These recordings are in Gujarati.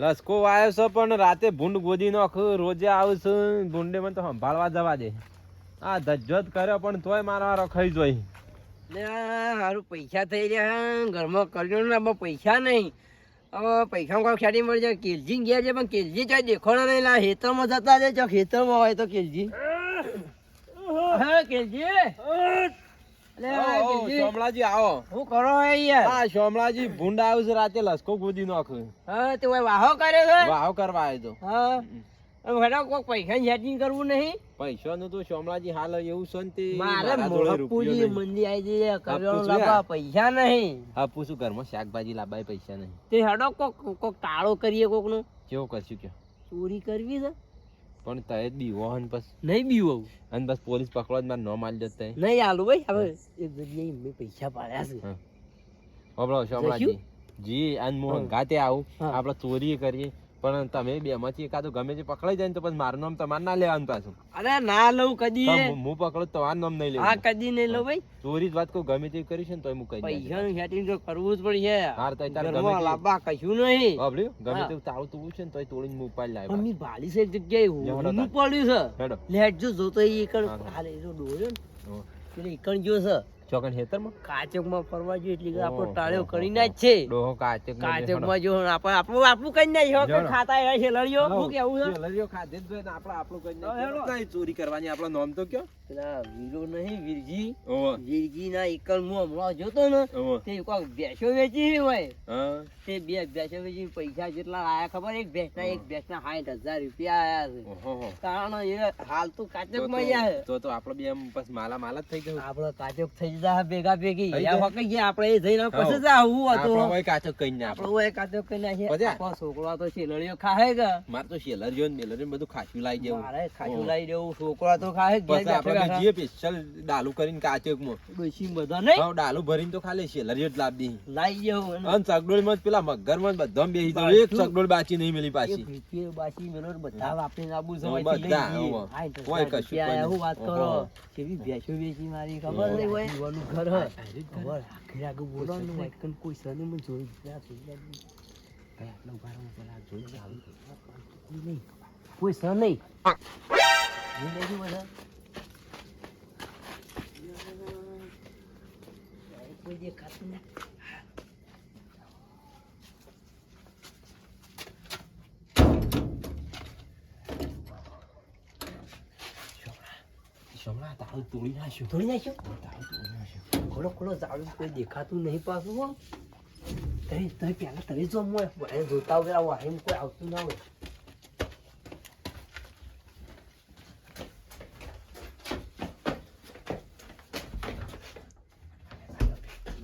લસકો વાયો છે પણ રાતે ભૂંડ ગોદી નાખું રોજે આવું છું. ભૂંડે મને તો સંભાળવા જવા દે. આ ધજ્જત કર્યો પણ તોય મારા વારો ખાઈ જોઈ. સારું હારું પૈસા થઈ રહ્યા ઘરમાં કર્યો ને આમાં પૈસા નહીં. હવે પૈસા કોઈ ખેડી મળી જાય. કેલજી ગયા છે પણ કેલજી ક્યાંય દેખાડો નહીં. લા ખેતરમાં જતા છે જો ખેતરમાં હોય તો કેલજી. હા કેલજી. અલે આ આવો. શું કરો યાર? હા સોમલાજી ભૂંડ આવ્યું રાતે લસકો ગોદી નાખું. હા તે વાહો કર્યો છે? વાવ કરવા આવ્યો તો. હા. હવે હેડો પૈસા સેટિંગ કરવું નહીં? પૈસાનું તો સોમલાજી હાલ એવું છે ને તે મારે નહીં. મંદી આવી જઈએ લાવવા પૈસા નહીં. આપું પૂછું ઘરમાં શાકભાજી લાવવાય પૈસા નહીં. તે હેડો કોક કોક ટાળો કરીએ કોકનું કેવો કરશું કે ચોરી કરવી છે? પણ તય દીવો બીવો હન બસ. નહીં બીવું અને બસ પોલીસ પકડવા જ મારે નો માલ જતા નહીં આલુ ભાઈ હવે એ જગ્યાએ મેં પૈસા પાડ્યા છે. હોબળો સોમલાજી જી અને મોહન ગાતે આવું. આપણે ચોરી કરીએ. પણ તમે બે માંથી એકાદું ગમે તે પકડાઈ જાય ને તો પછી મારું નામ તમારે ના લેવાનું પાછું અરે ના લઉં કદી તો હું પકડું તો તમારું નામ નહીં હા કદી નહીં લઉં ભાઈ ચોરી જ વાત કહું ગમે તે કરી છે ને તોય હું કહી પૈસા નું સેટિંગ તો કરવું જ પડશે હાર તો તારે ગમે તે- લાંબા કશું નહીં બાબલ્યું? ગમે. તેવું તાળું તૂવું છે ને તોય તોડીને હું ઉપાડી લાવ્યો. મમ્મી ભાલી છે જગ્યાએ હું તાર. પડ્યું છે લેટ જો જોતો હા, હા. હાલે જો ડોર્યો ને. એકણ જો છે ચોકન હેતરમાં? કાચકમાં ફરવા જોઈએ એટલે આપણો ટાળ્યો કરી ના જ છે. ડોહો કાચક જે. કાચકમાં જો આપણે આપણું આપણું કઈ ના હો ખાતા છે લડ્યો હું કેવું છે? સેલરીઓ ખાધે જ જોઈએ આપણે આપણું કઈ ના. ચોરી કરવાની આપણો નોમ તો કયો? પેલા વીરો નહીં વીરજી. વીરજી ના એકલ હું હમણાં જોતો ને તે કોક ભેંસો વેચી હોય તે બે ભેંસો વેચી પૈસા જેટલા આયા ખબર? એક ભેંસના એક ભેંસના સાઠ હજાર રૂપિયા આયા છે. કારણ એ હાલ તો કાચકમાં ગયા તો તો આપડે બે બસ માલા માલા જ થઈ ગયું. આપડે કાચક થઈ જા ભેગા ભેગી. જાય. વખત ગયા આપડે એ જઈને પછી. જા હું હતો કાચક કઈ ના આપડે કાચક કઈ ના છોકરો તો શેલડીઓ ખાહે કે? મારે તો સેલરીઓ ને બધું ખાસું લાવી દેવું. મારે ખાચું ઓહો. લાવી દેવું. છોકરા તો ખાહે ઘેર પછી બેઠા આપણે બેઠા. જે સ્પેશિયલ ડાલુ કરીને કાચેક મો. બેસી બધા નહીં? હા ડાલુ ભરીને તો ખાલી સેલરીઓ જ લાવી દી લાવી જવું અને અને ચકડોળમાં પેલા મગરમાં બધામાં બેહી જવું. એક. ચકડોળ બાચી નહીં મિલી પાછી. કે બાકી મેલો બધા આપણે આબુ લઈ બધા, હોય હજાર કશું કોઈ વાત કરો? કેવી ભેંસો બેસી મારી? ખબર. નહીં હોય? જીવાનું ઘર. હ. ખબર? આખરે આગળ બોલો ને વાટકન કોઈ સને મને જોઈ. આટલા ઊભા રહો, પેલા જોઈ કોઈ નહીં. કોઈ સર નહીં જોઈ લેજો બધા. કોઈ દેખાતું નહીં. તોડી નાખ્યું તોડી નાખ્યો તાળું તોડી નાખ્યું ખોલો ખોલો જાડું કોઈ દેખાતું નહીં પાછું હો તઈ તઈ પેલા તઈ જો મોય જોતા હોય વાય કોઈ આવતું ના હોય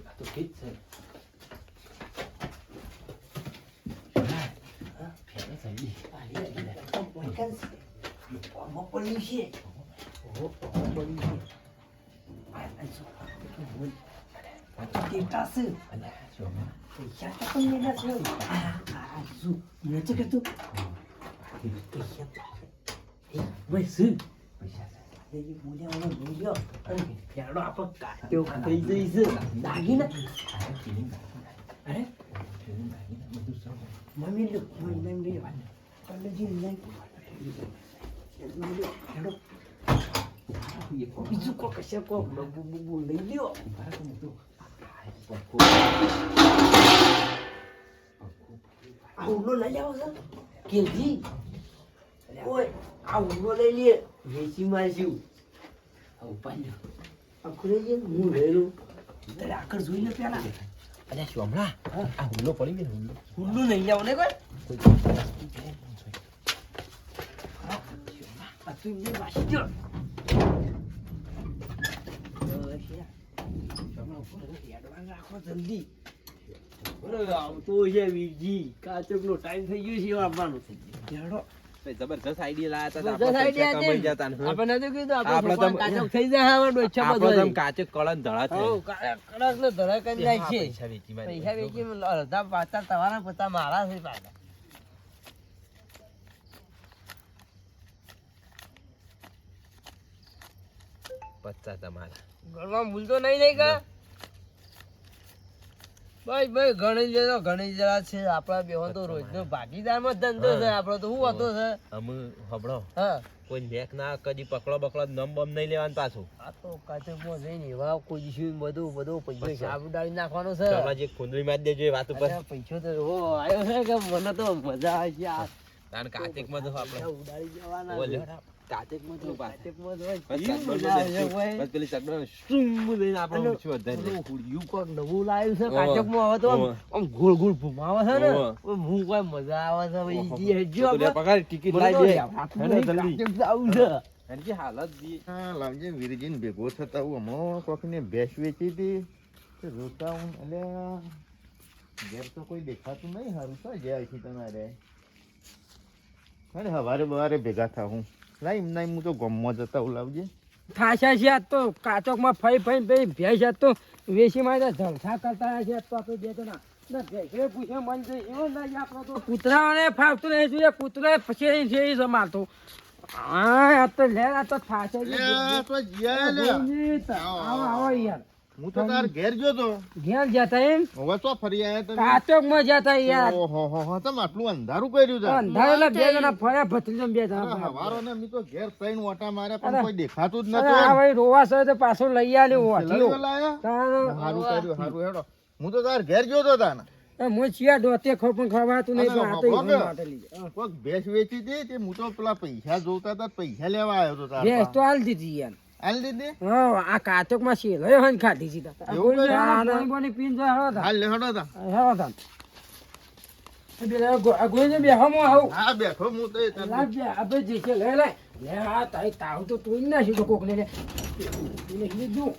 આ તો ઠીક છે હા? ફેરે જલ્દી આલી આલી આલી. તો પોઈકન છે. આમાં પડ્યું છે ઓહો, આમાં પડ્યું છે. આ, આ જો, આ કેટલું હોય. આ તો દેતા છે. અને શમલા પૈસા તો તમને ના છે. આ, આ, આ, શું? મેં તો કીધું. પૈસા તો છે. એ, ભાઈ, શું? પૈસા છે. એ બોલ્યા ઓલો બોલ્યો. અને ફેરડો આપણો કાટ્યો ખાઈ જઈશ. દાગીના. અરે મમ્મી લો મમ્મી મમ્મી લો કલેજી નહીં મમ્મી હેડો બીજું કો કશે કો બબુ બબુ લઈ લ્યો આ ઉલો લઈ લેવો છો કેજી ઓય આ ઉલો લઈ લે. વેચી મારશું. આ ઉપાડ્યો આ ખુલે છે હું લેલું તારે આકર જોઈ લે પેલા. અરે શમલા આ હુલ્લો પડી ગયો હુલ્લો હુલ્લું નહીં આવો ને કોઈ? તું એમને વાસી ગયો રાખો જલ્દી. આવતો છે વીરજી. કાચકનો ટાઈમ થઈ ગયો છે આવવાનો હેડો જબરજસ્ત આઈડિયા લાયા હતા idea કમાઈ છે. જતા ને. આપણે નતું કીધું આપણે આપણે તો- કાચક થઈ જાય હવે ડોચા બધો આમ કાચે કળન ધડા થાય. હઉ, કા- કડક ને કરી નાખ છે પૈસા વેચી મારી. પૈસા વેચી અડધા પાછા તમારા પોતા મારા છે પાછા. પચાસ તમારા. ભૂલતો નહીં નહીં કા ભાઈ ભાઈ ઘણી જરા ઘણી જરા છે આપણા બેહો તો રોજનો ભાગીદારમાં માં ધંધો છે આપણો તો શું હતો છે? અમે હબળો. હા. કોઈ નેક ના કદી પકડો બકડો નમ બમ નહીં લેવાનું પાછું. આ તો કાચકમાં જઈને એવા કોઈ ઇશ્યુ બધું બધું પૈસા સાબુ ડાળી નાખવાનો છે. ચોપડા જે ખુંદરી મારી દેજો એ વાત ઉપર. પૈસો તો એવો આવ્યો છે કે મને તો મજા આવી છે આ કાર્તિકમાં તો આપણે ઉડાડી જવાના તો હોય. બસ પેલી ચકડો શું લઈને આપણે વધારી હુડિયું કોક નવું લાવ્યું છે? તો આમ- ગોળ ગોળ ઘુમાવે છે ને? હું કોઈ મજા આવે છે? ભાઈ જી હેડજો આપણે. પગાર ટિકિટ લાવી દે. હાથમાં જલ્દી. જાવું છે. એની હાલત દી- હા લાવજે વીરજીને ભેગો થતા હું હમણાં કોકને ભેંસ વેચી હતી રોતા હું એટલે ઘેર તો કોઈ દેખાતું નહીં. હારું તો જાય છે તમારે. અરે હવારે બવારે ભેગા થા હું લાઈ એમના એમ તો ગમમાં જતા ઉલાવજે લાવજે. થાશા છે આજ તો કાચોકમાં ફઈ ફઈ ભાઈ ભેંસ આજ તો વેચીમાં તો જલસા કરતા છે તો આપણે બે જણા. ના કૂતરાઓને ફાવતું નહીં જોઈએ કૂતરા પછી છે એ જમાતો હા આ તો લે. તો થાશે આવો યાર. હું તો તાર ઘેર ગયો તો. ઘેર જતા એમ? હવે તો ફરી આયા તમે. કાચકમાં જતા યાર. ઓહો હો હો તમે આટલું અંધારું કર્યું છે. અંધારેલા બે જણા ફર્યા ભત્રીજો બે જણા ફર્યા. ને મી તો ઘેર ત્રણ ઓટા માર્યા પણ કોઈ દેખાતું જ નતું આ ભાઈ રોવા છે તો પાછો લઈ આલ્યો. લઈ હારું કર્યું હારું હેડો. હું તો તાર ઘેર ગયો તો તાને. એ હું ચિયા ડોતે ખો ખવાતું નહીં. કોઈક ભેંસ વેચી હતી તે હું તો પેલા પૈસા જોતા હતા પૈસા લેવા આવ્યો તો તાર ભેંસ તો. હાલ દીધી યાર. હાલ દીધી હા આ કાચકમાં શેલોય હોય ને ખાધી છે બાણી પીને હળો તાન. હાલ લે હેડો તા હળો તાન. એ પેલા ગો- આ ગોઈને બેહોમાં આવું. હા બેઠો હું તો એ બે, જે છે લે લે. લે તારી તાવ તો તોડી નાખ્યું તો કોકને લે. લીધું.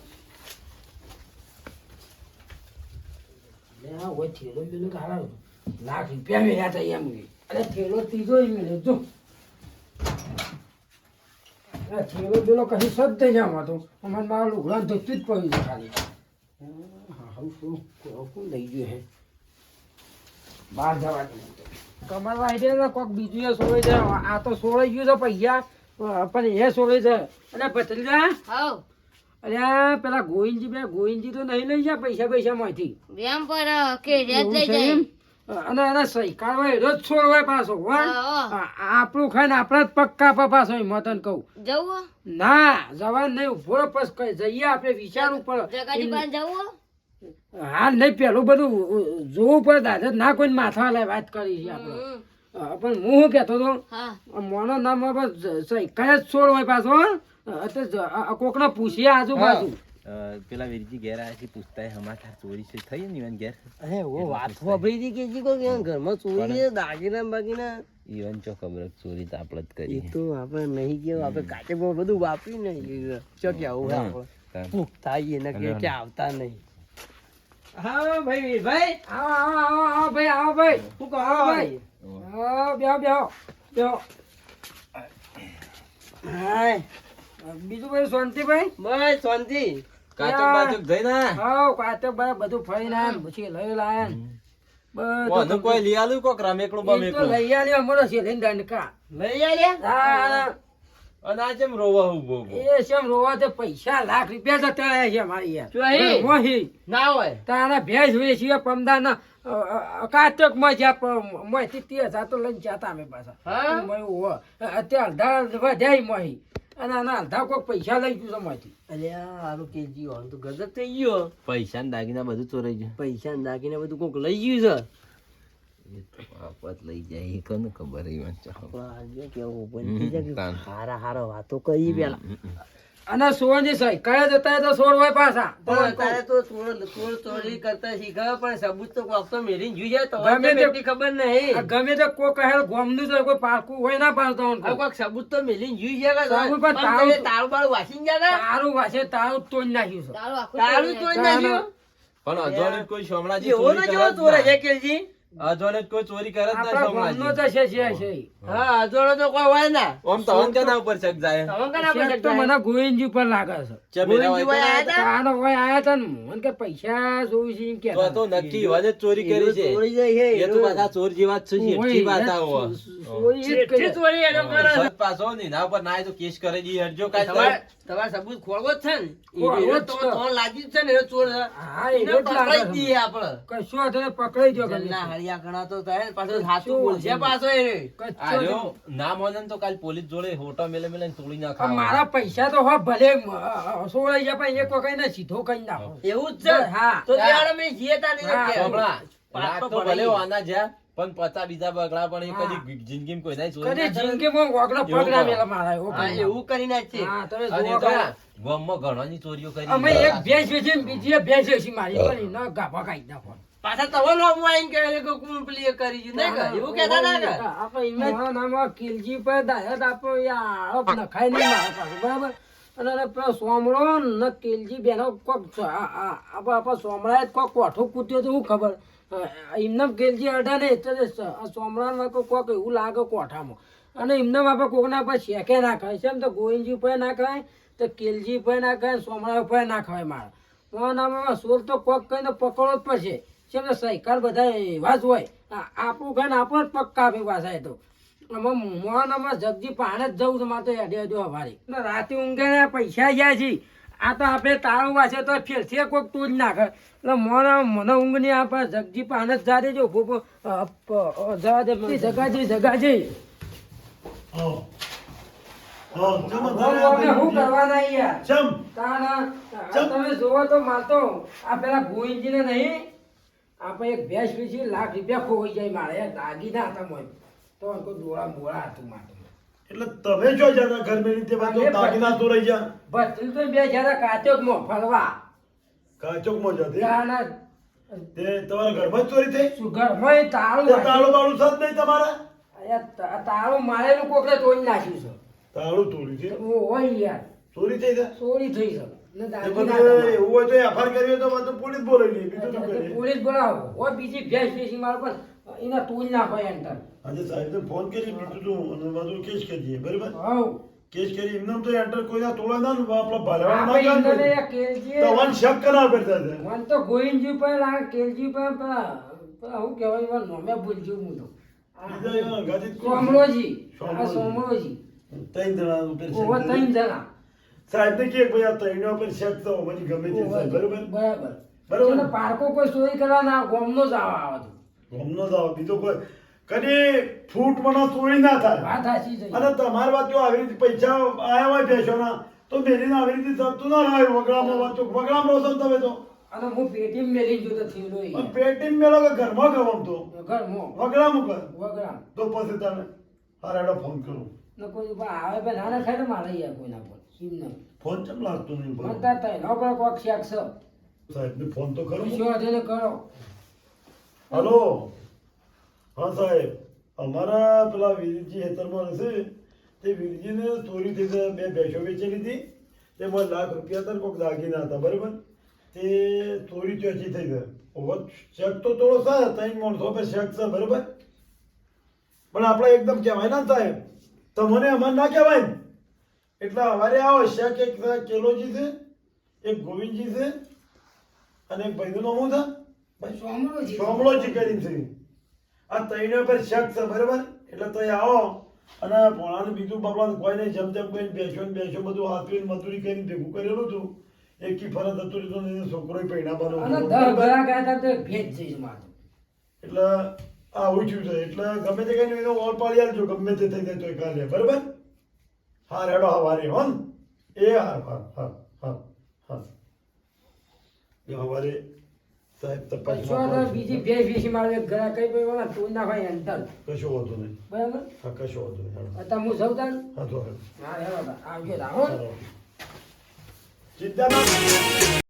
લે આ હોય થેલો બેલો લાખ રૂપિયા મેળ્યા હતા એમ અરે થેલો ત્રીજો મેળ્યો જો. થેલો બેલો કશું શબ્દ જ આમ હતો અમારે મારા લુગડા ધોતું જ પડ્યું છે ખાલી. હા શું કોણ લઈ ગયું હે? બહાર તો. કોક બીજું એ સોળે છે. આ તો સોળાઈ ગયું છે પૈસા. પણ એ સોળે છે. અને ભત્રીજા. હવ. અરે પેલા ગોવિંદજી બે ગોવિંદજી તો નહીં લઈ જાય પૈસા પૈસા માંથી. એમ પર કે લઈ જાય. અને એને સહી કાઢવા રોજ છોડવાય પાછો હો? હા, આપણું ખાઈને આપણા જ પક્કા કાપા પાછો મતન કહું. જવું ના જવાન નહીં ઊભો પછી કઈ જઈએ આપણે વિચારવું પડે પાસે જવું હાલ નહીં પેલું બધું જોવું પડે દાદા ના કોઈ માથા લાય વાત કરી છે આપણે. પણ હું શું કહેતો હતો? મોનો નામ સહી કયા જ છોડ હોય પાછો હો? કોકને પૂછીએ આજુબાજુ. પેલા વીરજી ઘેર આવ્યા છે પૂછતા હે, સમાચાર ચોરી છે થઈ ને ઈવન ઘેર? અરે ઓ વાત વાપરી હતી કે જી કો કે ઘરમાં ચોરી છે દાગીના બાગીના? ઈવન ચો ખબર ચોરી તો આપણે જ કરી તો આપણે નહીં કે આપણે કાચે બધું વાપરી નહીં ચોક આવું હા. આપણે ભૂખ થાય એને કે કે આવતા નહીં. હા ભાઈ ભાઈ આવો આવો આવો આવો ભાઈ આવો ભાઈ. શું કહો ભાઈ? આવો બેહો બેહો બેહો. હાય. બીજું ભાઈ શાંતિ ભાઈ? બસ શાંતિ. કાચક બાચક જઈને આયા? હા કાચક ભાઈ બધું ફરીને આયા પછી લઈ લાયા બધું કોઈ લઈ આલ્યું કોક રમેકડું બમેકડું લઈ આલ્યો અમારો છે લઈને દંડકા લઈ આલ્યા? અને આ જેમ રોવા ઊભો ઊભો? એ શેમ રોવા તે પૈસા લાખ રૂપિયા જતા રહ્યા છે મારી યાર. ચોહી? મોહી ના હોય. તારા ભેંસ વેચીએ પમદાના. કાચકમાં જ્યાં મોથી તે જાતો લઈને જતા અમે પાછા હા? મોય. અત્યારે અડધા વધ્યા મોહી અને ના અડધા કોઈક પૈસા લઈ ગયું છે મોંથી. અલ્યા હારું કેજી હોવાનું તો ગજબ થઈ ગયો પૈસા ને દાગીના બધું ચોરાઈ ગયું પૈસા ને દાગીના બધું કોક લઈ ગયું છે એ લઈ જાય એ કોને ખબર ઈવન ચો કેવું કે તાન. હારા હારા વાતો કરી પેલા. અને સોનજી સાહેબ કયા જતા તો સોળ હોય પાછા. અત્યારે તો સોળ સોળ ચોરી કરતા શીખાવે પણ સબૂત તો કોક તો મેરી જોઈ જાય તો ગમે તે- ખબર નહીં. ગમે તે કોઈ કહે ગોમનું તો કોઈ પારકું હોય ના પાડતો આ સબૂત તો મેલી જોઈ જાય સબૂત પણ તારું- તારું બારું વાસી જાય તારું વાસે તારું તોડી નાખ્યું છે. તારું તોડી નાખ્યું. પણ અજવાળું કોઈ સોમણાજી જેવો ને જેવો ચોર છે કેલજી? અજોને કોઈ ચોરી કરે જ તો છે છે છે. હા. અજોડો તો કોઈ હોય ના. ઓમ તો હવન કેના ઉપર શક જાય. તમે કના પૈસા શેઠ તો મને ગોવિંદજી પર લાગે છે. ચમ એના હોય તો ગોવિંદજી ના આયા તાનો કોઈ આયા તા ને મને કે પૈસા જોઈ છે એમ તો તો નક્કી ઈવાને ચોરી કરી છે. ચોરી જાય એ તો પાછા ચોર જેવા છે પાછા હો. ચોરી જ જેટલી કરી. ચોરી એનો કરે. પાછો ને એના ઉપર ના તો કેસ કરે જી હટજો કાઈ તમારે તમારે સબૂત ખોળવો જ છે ને. એ તો તો લાગી જ છે ને એ ચોર હા એ એને જ લાગે પકડાઈ છે. આપણે. કશો વાંધો પકડાઈ જો જલ્લા તે. ઘણા તો થાય પાછો સાચું બોલશે પાછો એ કશો આ નહીં. રહ્યો, ના માને તો કાલ પોલીસ જોડે હોટો મેલે મેલે તોડી નાખા મારા પૈસા તો હો ભલે સોળાઈ જાય પણ એક વખત ને સીધો કઈ નાખો એવું જ છે હા. તો ત્યારે અમે જીતા નહીં. હમણાં રાત તો ભલે. આના જ્યાં પણ પતા બીજા બગડા પણ. કદી જિંદગીમાં કોઈ ના ચોરી. જિંદગીમાં વાગડો એવું પગ ના કરો. મેલા મારા એવો કરી નાખશે હા, તમે ગામમાં ઘણાની ચોરીઓ કરી અમે એક ભેંસ વેચી બીજી ભેંસ વેચી મારી પણ ન ગાભા કાઢી નાખો પાછા તવો લોમો આઈને કે કે કોણ કરી જી નહીં કે? એવું કેતા ના કે? આપણે એમને ના નામમાં કિલજી પર દાયત આપો યા આપ નખાય નહીં મારા પાસે બરાબર? અને અરે પેલો સોમળો ને કિલજી બેનો કોક આપો આપો સોમરાએ કોક કોઠું કૂટ્યો તો શું ખબર? એમને કિલજી અડા ને એટલે સોમરાને કોક એવું લાગે કોઠામાં. અને એમને આપણે કોકના પર શેકે ના ખાય. છે એમ તો ગોવિંદજી ઉપર ના ખાય તો કિલજી ઉપર ના ખાય સોમળા ઉપર ના ખાય મારે. નામમાં સોર તો કોક કહીને પકડો જ પડશે. છે સહકાર બધા એવા જ હોય. આપણું ખાઈને આપણો જ પગ કાપી પાછા તો. આમાં મોહનમાં જગજી પાણે જ જવું છે મારે તો હેડે હવારી. રાતે ઊંઘે ને પૈસા ગયા છે. આ તો આપણે તારું વાંચે તો ફેરથી કોઈક તું જ નાખે. એટલે મને મને ઊંઘ નહીં આપે જગજી પાણે જ જા દેજો ફૂફો જવા દે જગાજી જગાજી શું કરવાના યાર તમે જોવો તો મારતો આ પેલા ગોવિંદજીને નહીં. આપણે એક ભેંસ વેચી લાખ રૂપિયા ખોવાઈ જાય મારે. દાગીના હતા મોય. તો કોઈ દોળા મોળા હતું મારે એટલે તમે જો જતા ઘર મેં રીતે વાતો દાગીના તો રહી જા. ભત્રીજ તો બે જરા કાચોકમાં ફરવા. કાચોકમાં જતી ના તે તમારા ઘરમાં ચોરી થઈ? સુગરમાં તાળું તે તાળું બાળું સાથ નહીં તમારા? અરે તાળું મારેલું કોકડે તોડી નાખ્યું છે. તાળું તોડ્યું છે? ઓ હોય યાર. ચોરી થઈ જાય ચોરી થઈ છે. એવું હોય તો એફઆર કરી તો બધું પોલીસ બોલાવી બીજું તો કરીએ? પોલીસ બોલાવો. હોય બીજી ભેંસ વેચી મારે પણ એને તોડી નાખો એન્ટર આજે સાહેબને ફોન કરી બીજું શું અને બધું કેસ કરીએ બરાબર? હવ. કેસ કરી એમને તો એન્ટર કોઈના તોડે ના આપણા ભાલેવાળા ના જાણ ઇન્દોને કરે. એક કેલજીએ- તો વન શક કરાવ કરતા હતા. મને તો ગોવિંદજી પર આ કેલજી પર પેલા કહેવાય નોમે ભૂલજ્યું હું તો. સોમરોજી. ત્રણ જણા. સાહેબને કે ભાઈ આ ત્રણેય ઉપર શક તો મને ગમે તે બરાબર. બરાબર? બરાબર. પારકો કોઈ ચોરી કરવા ના ગોમનો જ આવા આવે તો. ગમનો જ આવો બીજો કોઈ? કદી ફૂટ મને ચોરી ના થાય. અને તમારી વાત જો આવી રીતે પૈસા આયા હોય ભેંસોના તો મેલીને આવી રીતે થતું ના રહે વગડામાં વાત તો વગડામાં રહો તમે તો. અને હું પેટીમ મેલી જોતો થયેલો. પણ પેટી મેલો કે ઘરમાં ગવમ તો? ઘરમાં. વગડામાં કર? વગડામ. તો પછી તમે હારેડો ફોન કરું. ને કોઈ પણ આવે પણ ના ખાય ને મારે યાર કોઈના પર. એમ ફોન કેમ લાગતો નહીં ભાઈ? તાર તઈ નોકર કોક શેક છે સાહેબને ફોન તો કરું ને કરો. હલો? હા સાહેબ. અમારા પેલા વીરજી હેતરમાં રહેશે. તે વીરજીને ચોરી થઈ બે ભેંસો વેચેલી હતી. તેમાં લાખ રૂપિયા હતા ને કોઈક દાગીના હતા બરાબર? તે ચોરી ચોચી થઈ છે હવે શેક તો થોડો છે ત્રણ માણસો પર શેક છે બરાબર? પણ આપણે એકદમ કહેવાય ના સાહેબ તમને અમારે ના કહેવાય ને? એટલે અમારે આવો શક એક કેલોજી છે એક ગોવિંદજી છે અને એક ભાઈનું નામ શું છે? સોમલોજી. કરીને છે. આ ત્રણે પર શક છે બરાબર? એટલે તો આવો. અને ભોળાને બીજું બાબલા કોઈ નહીં જેમ કરીને બેસો ને બેસો બધું હાથવીને મજૂરી કરીને ભેગું કરેલું હતું. એકી ફરજ હતું તો એને છોકરો પૈણાવાનો એટલે આવું થયું છે. એટલે ગમે તે કઈ ઓર પાડી આવજો ગમે તે થઈ જાય તો કાલે બરાબર? હા હેડો હવારે હો એ હા હા હા હા હા એ હવારે સાહેબ કશો તપાસમાં બીજી ભેજ વેચી મારે એક કઈ ભાઈ વાળા તોડી ભાઈ અંતર. કશું વાંધો નહીં. બરાબર? હા કશો વાંધો નહીં અત્યારે હું સૌ તાર? હા તો. હા તાર. આવજો ચિંતા ના